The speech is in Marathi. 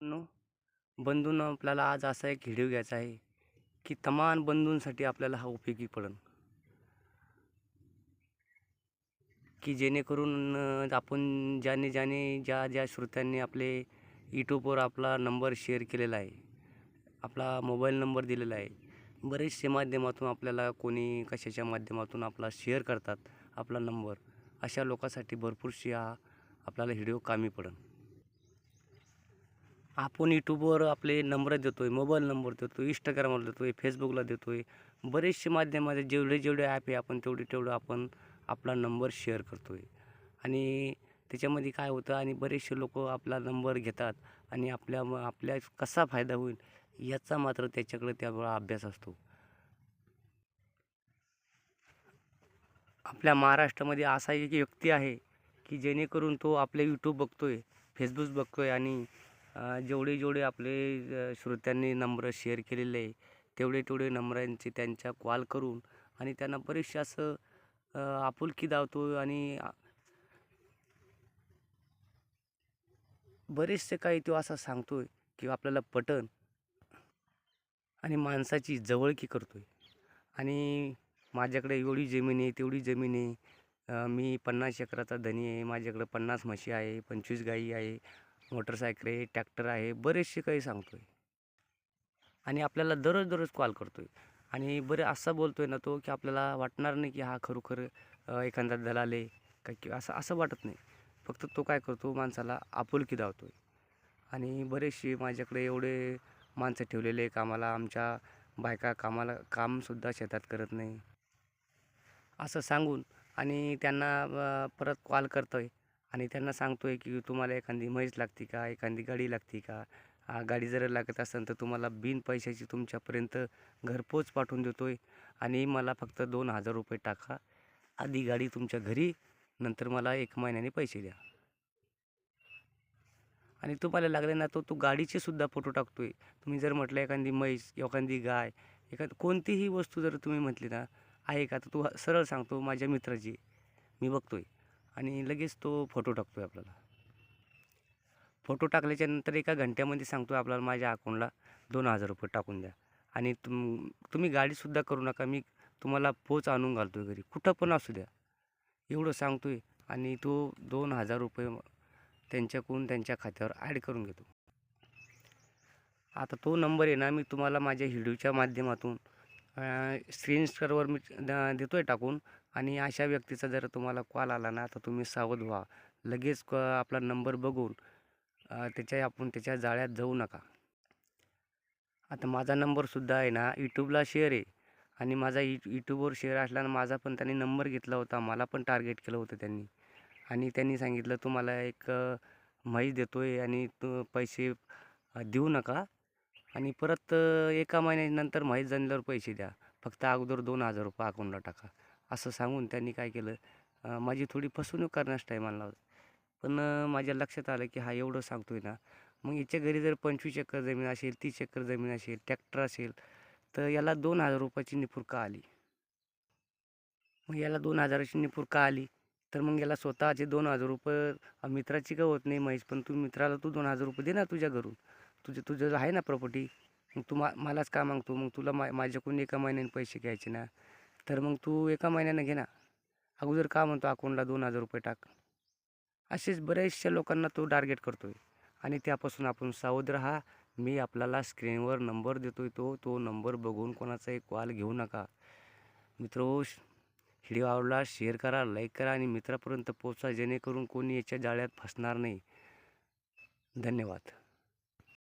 नो बंधून आपल्याला आज असा एक व्हिडिओ घ्यायचा आहे की तमाम बंधूंसाठी आपल्याला हा उपयोगी पडेल की जेणेकरून आपण ज्याने ज्याने ज्या ज्या श्रोत्यांनी आपले यूट्यूबवर आपला नंबर शेअर केलेला आहे आपला मोबाईल नंबर दिलेला आहे बरेचसे माध्यमातून आपल्याला कोणी कशाच्या माध्यमातून आपला शेअर करतात आपला नंबर अशा लोकांसाठी भरपूरशी हा आपल्याला व्हिडिओ कामी पडेल आपण यूट्यूबवर आपले नंबर देतो आहे मोबाईल नंबर देतो आहे इंस्टाग्रामवर देतो आहे फेसबुकला देतो आहे बरेचसे माध्यमात जेवढे जेवढे ॲप आहे आपण तेवढे तेवढं आपण आपला नंबर शेअर करतो आहे आणि त्याच्यामध्ये काय होतं आणि बरेचसे लोक आपला नंबर घेतात आणि आपल्या आपल्या कसा फायदा होईल याचा मात्र त्याच्याकडे त्यावेळा अभ्यास असतो. आपल्या महाराष्ट्रामध्ये असा एक व्यक्ती आहे की जेणेकरून तो आपले यूट्यूब बघतो आहे फेसबुक बघतो आहे आणि जेवढे जेवढे आपले श्रोत्यांनी नंबर शेअर केलेले आहे तेवढे तेवढे नंबरांचे त्यांच्या कॉल करून आणि त्यांना बरेचसे असं आपुलकी दावतो आणि बरेचसे काही तो असं आहे की आपल्याला पटन आणि माणसाची जवळकी करतो आहे आणि माझ्याकडे एवढी जमीन आहे तेवढी जमीन आहे. मी पन्नास एकराचा धनी आहे माझ्याकडं पन्नास म्हशी आहे पंचवीस गाई आहे. मोटरसायकल आहे ट्रॅक्टर आहे बरेचसे काही सांगतो आहे आणि आपल्याला दररोज दररोज कॉल करतो आहे आणि बरे बोलतो आहे ना तो की आपल्याला वाटणार नाही की हा खरोखर एखादा दलाल आहे का की असं असं वाटत नाही. फक्त तो काय करतो माणसाला आपुलकी धावतो आहे आणि बरेचसे माझ्याकडे एवढे माणसं ठेवलेले आहे कामाला आमच्या बायका कामाला कामसुद्धा शेतात करत नाही. असं सांगून आणि त्यांना परत कॉल करतो आहे आणि त्यांना सांगतो आहे की तुम्हाला एखादी म्हैस लागते का? एखादी गाडी लागते का? गाडी जर लागत असेल तर तुम्हाला बिन पैशाची तुमच्यापर्यंत घरपोच पाठवून देतो आहे आणि मला फक्त दोन हजार रुपये टाका. आधी गाडी तुमच्या घरी नंतर मला एक महिन्याने पैसे द्या. आणि तुम्हाला लागले ना तो तो गाडीचे सुद्धा फोटो आहे तुम्ही जर म्हटलं एखादी म्हैस एखादी गाय एखाद कोणतीही वस्तू जर तुम्ही म्हटली ना आहे का? तर तो सरळ सांगतो माझ्या मित्राची. मी मी बघतोय. आणि लगेच तो फोटो टाकतो आहे आपल्याला. फोटो टाकल्याच्यानंतर एका घंट्यामध्ये सांगतोय आपल्याला माझ्या अकाउंटला दोन हजार रुपये टाकून द्या. आणि तुम तुम्ही गाडीसुद्धा करू नका मी तुम्हाला पोच आणून घालतो आहे घरी. कुठं पण असू द्या. एवढं सांगतो आहे आणि तो दोन हजार रुपये त्यांच्याकडून त्यांच्या खात्यावर ॲड करून घेतो. आता तो नंबर आहे ना मी तुम्हाला माझ्या व्हिडिओच्या माध्यमातून स्क्रीन स्टरवर मी देतो आहे टाकून. आणि अशा व्यक्तीचा जर तुम्हाला कॉल आला ना तर तुम्ही सावध व्हा. लगेच क आपला नंबर बघून त्याच्या आपण त्याच्या जाळ्यात जाऊ नका. आता माझा नंबरसुद्धा आहे ना यूट्यूबला शेअर आहे. आणि माझा यू यूट्यूबवर शेअर असल्यानं माझा पण त्यांनी नंबर घेतला होता. मला पण टार्गेट केलं होतं त्यांनी. आणि त्यांनी सांगितलं तुम्हाला एक माहीत देतो आहे आणि तू पैसे देऊ नका. आणि परत एका महिन्यानंतर माहीत जाणल्यावर पैसे द्या. फक्त अगोदर दोन हजार रुपये अकाउंटला टाका. असं सांगून त्यांनी काय केलं माझी थोडी फसवणूक करण्यास टाईम पण माझ्या लक्षात आलं की हा एवढं सांगतोय ना मग याच्या घरी जर पंचवीस एकर जमीन असेल तीस एकर जमीन असेल ट्रॅक्टर असेल तर याला दोन हजार रुपयाची निपुरका आली. मग याला दोन हजाराची निपुरका आली तर मग याला स्वतःचे दोन हजार रुपये मित्राची का होत नाही म्हैस पण तू मित्राला तू दोन हजार रुपये दे ना तुझ्या घरून. तुझे तुझं आहे ना प्रॉपर्टी मग तू मा मलाच का मागतो? मग तुला मा माझ्याकडून एका महिन्याने पैसे घ्यायचे ना. तर मग तू एका महिन्यानं घे ना. अगोदर का म्हणतो अकाउंटला दोन हजार रुपये टाक. असेच बऱ्याचशा लोकांना तो टार्गेट करतोय. आणि त्यापासून आपण सावध राहा. मी आपल्याला स्क्रीनवर नंबर देतोय तो तो नंबर बघून कोणाचाही कॉल घेऊ नका. मित्र व्हिडिओ आवडला शेअर करा लाईक करा आणि मित्रापर्यंत पोचा जेणेकरून कोणी याच्या जाळ्यात फसणार नाही. धन्यवाद.